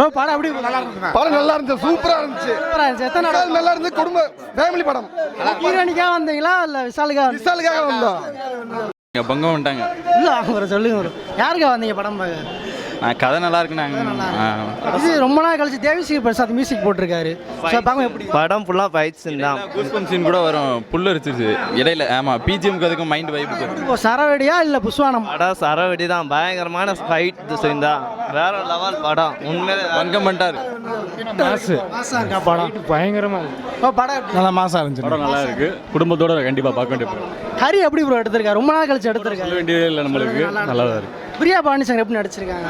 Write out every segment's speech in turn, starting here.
Bro படம் எப்படி நல்லா இருந்துச்சு படம் நல்லா இருந்துச்சு சூப்பரா இருந்துச்சு. சூப்பரா இருந்துச்சு. எத்தனை விஷால் நல்லா இருந்துச்சு குடும்ப ஃபேமிலி படம். ஹீரோனிக்காக வந்தீங்களா இல்லை விஷாலுக்காக வந்தீங்களா? விஷாலுக்காக வந்தோம். பங்கம் வந்துட்டாங்க. இல்லை ப்ரோ சொல்லுங்க யாருக்காக வந்தீங்க படம் பார்க்க? கதை நல்லா இருக்குனாங்க இது ரொம்ப நாள் கழிச்சு தேவிஸ்ரீ பிரசாத் மியூசிக் போட்டிருக்காரு. ஸோ பார்க்க எப்படி? படம் ஃபுல்லாக ஃபைட்ஸ் தான். கூஸ்பம் சீன் கூட வரும். புல்லு அரிச்சிருச்சு இடையில ஆமாம் பிஜிஎம்க்கு அதுக்கும் மைண்ட் வைப்புக்கு இப்போ சரவெடியா இல்லை புஷ்வானம் படம் சரவெடி தான். பயங்கரமான ஃபைட் சீன் தான். வேற லெவல் படம். உண்மையிலே பங்கம் பண்ணிட்டாரு மாசா. படம்? பயங்கரமாக இருக்கு. இப்போ படம்? நல்லா மாசம் இருந்துச்சு. படம் நல்லா இருக்கு. குடும்பத்தோட கண்டிப்பா பார்க்க வேண்டிய படம். ஹரி எப்படி ப்ரோ எடுத்திருக்காரு? ரொம்ப நாள் கழிச்சு எடுத்திருக்காரு. வேண்டியதே இல்லை நம்மளுக்கு. நல்லா தான் இருக்கு. பிரியா பவானிசங்கர் எப்படி நடிச்சிருக்காங்க?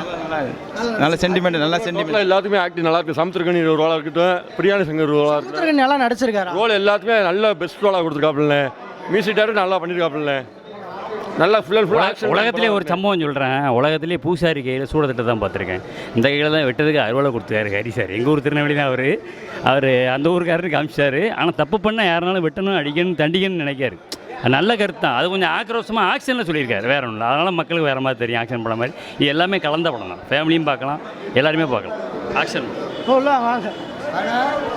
நல்ல சென்டிமெண்ட் நல்ல சென்டிமெண்ட் எல்லாத்துக்குமே ஆக்டிங் நல்லா இருக்கு. சமுத்திரகனி ஒரு ரோலா இருக்கட்டும் பிரியாணி சங்கர் ரோலா இருக்கட்டும். நல்லா நடிச்சிருக்காரா? ரோல் எல்லாத்துக்குமே நல்ல பெஸ்ட் ரோலா கொடுத்துருக்காப்புல. மியூசிக் டேரக்டர் நல்லா பண்ணிருக்காப்புல. நல்லா ஃபுல் அண்ட் ஃபுல் ஆக்ஷன் உலகத்திலே ஒரு சம்பவம் சொல்கிறேன் உலகத்திலே பூசாரி கையில் சூடத்திட்ட தான் பார்த்துருக்கேன். இந்த கையில் தான் வெட்டதுக்கு அறுவலை கொடுத்தாரு ஹரி சார். எங்கள் ஊர் திருநெல்வேலி தான் அவர். அவர் அந்த ஊருக்காரருக்கு காமிச்சாரு ஆனால் தப்பு பண்ணால் யாருனாலும் வெட்டணும் அடிக்கணும் தண்டிக்கணும்னு நினைக்காரு. நல்ல கருத்து தான். அது கொஞ்சம் ஆக்ரோஷமாக ஆக்ஷனில் சொல்லியிருக்காரு. வேற ஒன்றும் அதனால் மக்களுக்கு வேறு மாதிரி தெரியும். ஆக்ஷன் படம் மாதிரி. இது எல்லாமே கலந்த படம் தான் ஃபேமிலியும் பார்க்கலாம். எல்லாருமே பார்க்கலாம். ஆக்ஷன் ஓ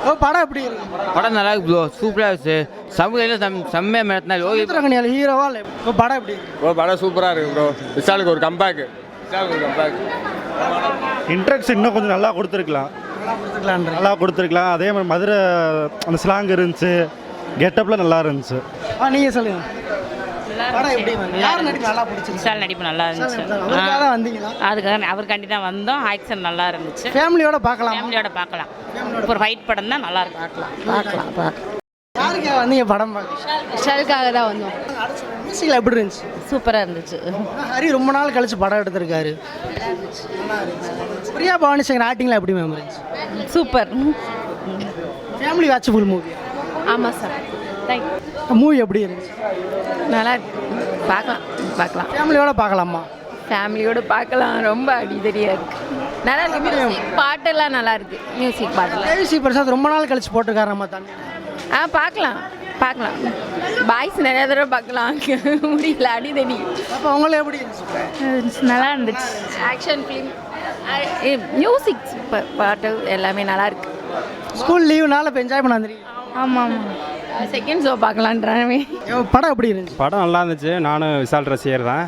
ஓ படம் எப்படி இருக்கு? படம் நல்லா இருக்கு ப்ரோ சூப்பராக இருந்துச்சு சமூகம் செம் செம்மையாக மிரட்டினா யோகி சமுத்திரகனியால் ஹீரோவா இல்லை? இப்போ படம் எப்படி இருக்கு? ப்ரோ படம் சூப்பரா இருக்கு ப்ரோ விஷாலுக்கு ஒரு கம்பேக் விஷாலுக்கு ஒரு கம்பேக் இன்ட்ரக்ஸ் இன்னும் கொஞ்சம் நல்லா கொடுத்துருக்கலாம். நல்லா கொடுத்துருக்கலாம். அதே மாதிரி மதுரை அந்த ஸ்லாங் இருந்துச்சு. கெட்டப்பில் நல்லா இருந்துச்சு. ஆ நீங்கள் சொல்லுங்க. படம் எப்படி வந்து யார் நடிப்பு நல்லா பிடிச்சிருக்கு? விஷால் நடிப்பு நல்லா இருந்துச்சு. அதுக்காக தான் வந்தீங்களா? அதுக்காக அவருக்காண்டி தான் வந்தோம். ஆக்ஷன் நல்லா இருந்துச்சு. ஃபேமிலியோட பார்க்கலாம்? ஃபேமிலியோட பார்க்கலாம். ஒரு ஃபைட் படம் தான் நல்லா இருக்கு பார்க்கலாம். பார்க்கலாம் பார்க்கலாம். யாருக்காக வந்தீங்க படம் விஷாலுக்காக தான் வந்தோம். மியூசிக்கில் எப்படி இருந்துச்சு? சூப்பராக இருந்துச்சு. ஹரி ரொம்ப நாள் கழிச்சு படம் எடுத்திருக்காரு. நல்லா இருந்துச்சு. பிரியா பவானிசங்கர் ஆக்டிங்லாம் எப்படி மேம் இருந்துச்சு? சூப்பர். ஃபேமிலி வாட்சபுள் மூவி ஆமாம் சார் தேங்க் மூவி எப்படி இருந்துச்சு? நல்லா இருக்கு. பார்க்கலாம் பார்க்கலாம். ஃபேமிலியோட பார்க்கலாமா? ஃபேமிலியோட பார்க்கலாம். ரொம்ப அடிதடியாக இருக்கு. நல்லா இருக்கு. மியூசிக் பாட்டெல்லாம் நல்லா இருக்கு. மியூசிக் பாட்டெல்லாம். தேவிஸ்ரீ பிரசாத் ரொம்ப நாள் கழிச்சு போட்டிருக்காரு நம்ம தண்ணி ஆ பார்க்கலாம் பார்க்கலாம். பாய்ஸ் நிறைய தடவை பார்க்கலாம். முடியல அடிதடி. அப்போ அவங்களே எப்படி இருந்துச்சு? நல்லா இருந்துச்சு. ஆக்ஷன் ஃபிலிம் மியூசிக் பாட்டு எல்லாமே நல்லா இருக்கு. ஸ்கூல் லீவுனால இப்போ என்ஜாய் பண்ண வந்துருக்கீங்க ஆமாம். ஆமாம் செகண்ட் ஷோ பார்க்கலான்றானே படம் எப்படி இருந்துச்சு? படம் நல்லா இருந்துச்சு. நானும் விசால் ரசிகர் தான்.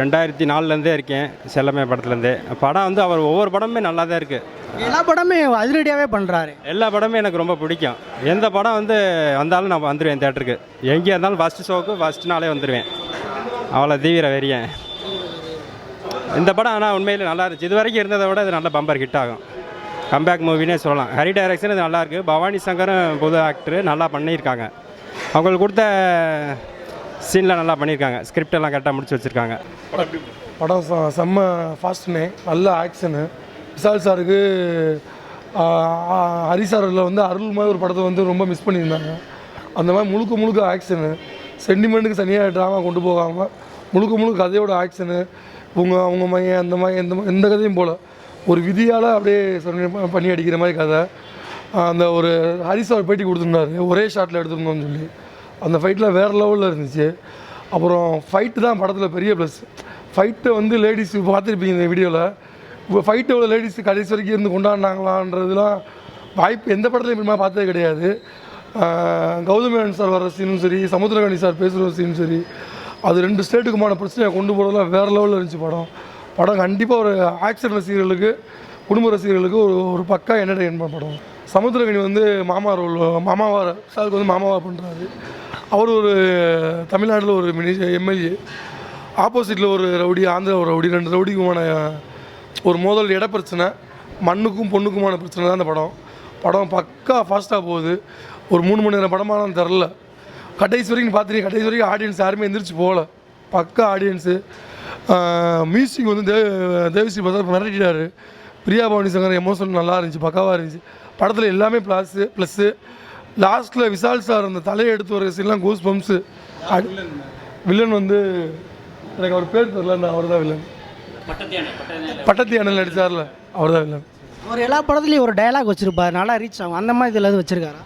ரெண்டாயிரத்தி நாலுலேருந்தே இருக்கேன் செல்லமே படத்துலேருந்தே. படம் வந்து அவர் ஒவ்வொரு படமுமே நல்லா தான் இருக்குது எல்லா படமே அதிரடியாகவே பண்ணுறாரு எல்லா படமும் எனக்கு ரொம்ப பிடிக்கும். எந்த படம் வந்து வந்தாலும் நான் வந்துடுவேன் தேட்டருக்கு. எங்கேயா இருந்தாலும் ஃபஸ்ட்டு ஷோக்கு ஃபஸ்ட் நாளே வந்துடுவேன் அவ்வளோ தீவிர வெறியன். இந்த படம் ஆனால் உண்மையில் நல்லா இருந்துச்சு. இது வரைக்கும் இருந்ததை விட இது நல்ல பம்பர் ஹிட் ஆகும். கம்பேக் மூவினே சொல்லலாம். ஹரி டைரக்ஷன் இது நல்லாயிருக்கு. பவானி சங்கரும் புது ஆக்டர் நல்லா பண்ணியிருக்காங்க. அவங்களுக்கு கொடுத்த சீனில் நல்லா பண்ணியிருக்காங்க. ஸ்கிரிப்ட் எல்லாம் கரெக்டாக முடிச்சு வச்சுருக்காங்க. படம் செம்ம ஃபாஸ்ட்னே நல்ல ஆக்ஷனு விஷால் சாருக்கு ஹரி சாரில் வந்து அருள் மாதிரி ஒரு படத்தை வந்து ரொம்ப மிஸ் பண்ணியிருந்தாங்க. அந்த மாதிரி முழுக்க முழுக்க ஆக்ஷனு சென்டிமெண்ட்டுக்கு தனியாக ட்ராமா கொண்டு போகாமல் முழுக்க முழுக்க கதையோட ஆக்ஷனு இவங்க அவங்க மையம் அந்த மாதிரி எந்த எந்த கதையும் போல். ஒரு விதியால் அப்படியே பண்ணி அடிக்கிற மாதிரி கதை. அந்த ஒரு ஹரிஸ் அவர் பேட்டி கொடுத்துருந்தாரு. ஒரே ஷாட்டில் எடுத்துருந்தோம்னு சொல்லி. அந்த ஃபைட்டில் வேறு லெவலில் இருந்துச்சு. அப்புறம் ஃபைட்டு தான் படத்தில் பெரிய ப்ளஸ் ஃபைட்டை வந்து லேடிஸ் பார்த்துருப்பீங்க இந்த வீடியோவில் இப்போ ஃபைட்டு உள்ள லேடிஸ் கடைசி வரைக்கும் இருந்து கொண்டாடினாங்களான்றதுலாம் வாய்ப்பு எந்த படத்துலையும் இப்படிமா பார்த்ததே கிடையாது. ஆஹ் சார் வர சீனும் சரி சமுத்திரகாணி சார் பேசுகிற சீனும் சரி அது ரெண்டு ஸ்டேட்டுக்குமான பிரச்சனையை கொண்டு போகிறதுலாம் வேறு லெவலில் இருந்துச்சு படம். படம் கண்டிப்பாக ஒரு ஆக்ஷன் ரசிகர்களுக்கு குடும்ப ரசிகர்களுக்கு ஒரு ஒரு பக்கா என்டர்டெயின்மெண்ட் படம். சமுத்திரகனி வந்து மாமா ரோல் மாமாவார் சாருக்கு வந்து மாமாவா பண்ணுறாரு அவர் ஒரு தமிழ்நாட்டில் ஒரு மினி எம்எல்ஏ ஆப்போசிட்டில் ஒரு ரவுடி ஆந்திரா ஒரு ரவுடி ரெண்டு ரவுடிக்குமான ஒரு மோதல் இட பிரச்சனை மண்ணுக்கும் பொண்ணுக்குமான பிரச்சனை தான் அந்த படம். படம் பக்கா ஃபாஸ்ட்டாக போகுது. ஒரு மூணு மணி நேரம் படமானு தெரில. கடைசி வரைக்கும் பார்த்துருக்கீங்க கடைசி வரைக்கும் ஆடியன்ஸ் யாருமே எந்திரிச்சு போகல. பக்கா ஆடியன்ஸு மியூசிக் வந்து தேவ தேவிஸ்ரீ பிரசாத் மிரட்டிட்டார். பிரியா பவானி சங்கர் எமோஷன் நல்லா இருந்துச்சு பக்காவாக இருந்துச்சு. படத்தில் எல்லாமே ப்ளஸ்ஸு ப்ளஸ்ஸு லாஸ்ட்டில் விஷால் சார் அந்த தலையை எடுத்து வர சீன்லாம் கோஸ் பம்ப்ஸு வில்லன் வந்து எனக்கு அவர் பேர் தெரியல அவர் தான் வில்லன் பட்டத்தி அண்ணன் நடித்தார்ல அவர் தான் வில்லன் அவர் எல்லா படத்துலையும் ஒரு டயலாக் வச்சுருப்பார் நல்லா ரீச் ஆகும். அந்த மாதிரி இதில் எதுவும் வச்சிருக்காரா?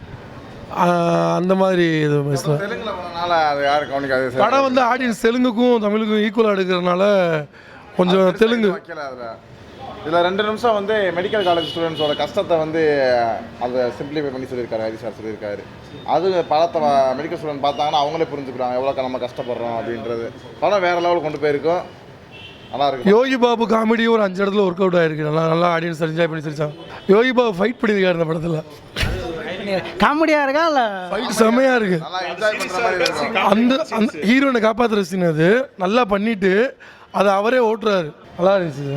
அந்த மாதிரி இது படம் வந்து ஆடியன்ஸ் தெலுங்குக்கும் தமிழுக்கும் ஈக்குவலாக எடுக்கிறதுனால கொஞ்சம் தெலுங்கு. இதில் ரெண்டு நிமிஷம் வந்து மெடிக்கல் காலேஜ் ஸ்டூடெண்ட்ஸோட கஷ்டத்தை வந்து அதை சிம்பிளிஃபை பண்ணி சொல்லியிருக்காரு ஹரி சார் சொல்லியிருக்காரு. அது படத்தை மெடிக்கல் ஸ்டூடெண்ட் பார்த்தாங்கன்னா அவங்களே புரிஞ்சுக்கிறாங்க எவ்வளோ நம்ம கஷ்டப்படுறோம் அப்படின்றது. படம் வேறு லெவல் கொண்டு போயிருக்கோம். நல்லா இருக்கு யோகி பாபு காமெடி ஒரு அஞ்சு இடத்துல ஒர்க் அவுட் ஆயிருக்கு. நல்லா நல்லா ஆடியன்ஸ் என்ஜாய் பண்ணி சிரிச்சாங்க. யோகி பாபு ஃபைட் பண்ணியிருக்காரு இந்த படத்தில். காமெடியாக இருக்கா இல்லை? ஃபைட் செம்மையாக இருக்கு. நல்லா என்ஜாய் பண்ணுற மாதிரி இருக்கும். அந்த அந்த ஹீரோனை காப்பாற்றுற சீன் அது. நல்லா பண்ணிட்டு அதை அவரே ஓட்டுறாரு. நல்லா இருந்துச்சு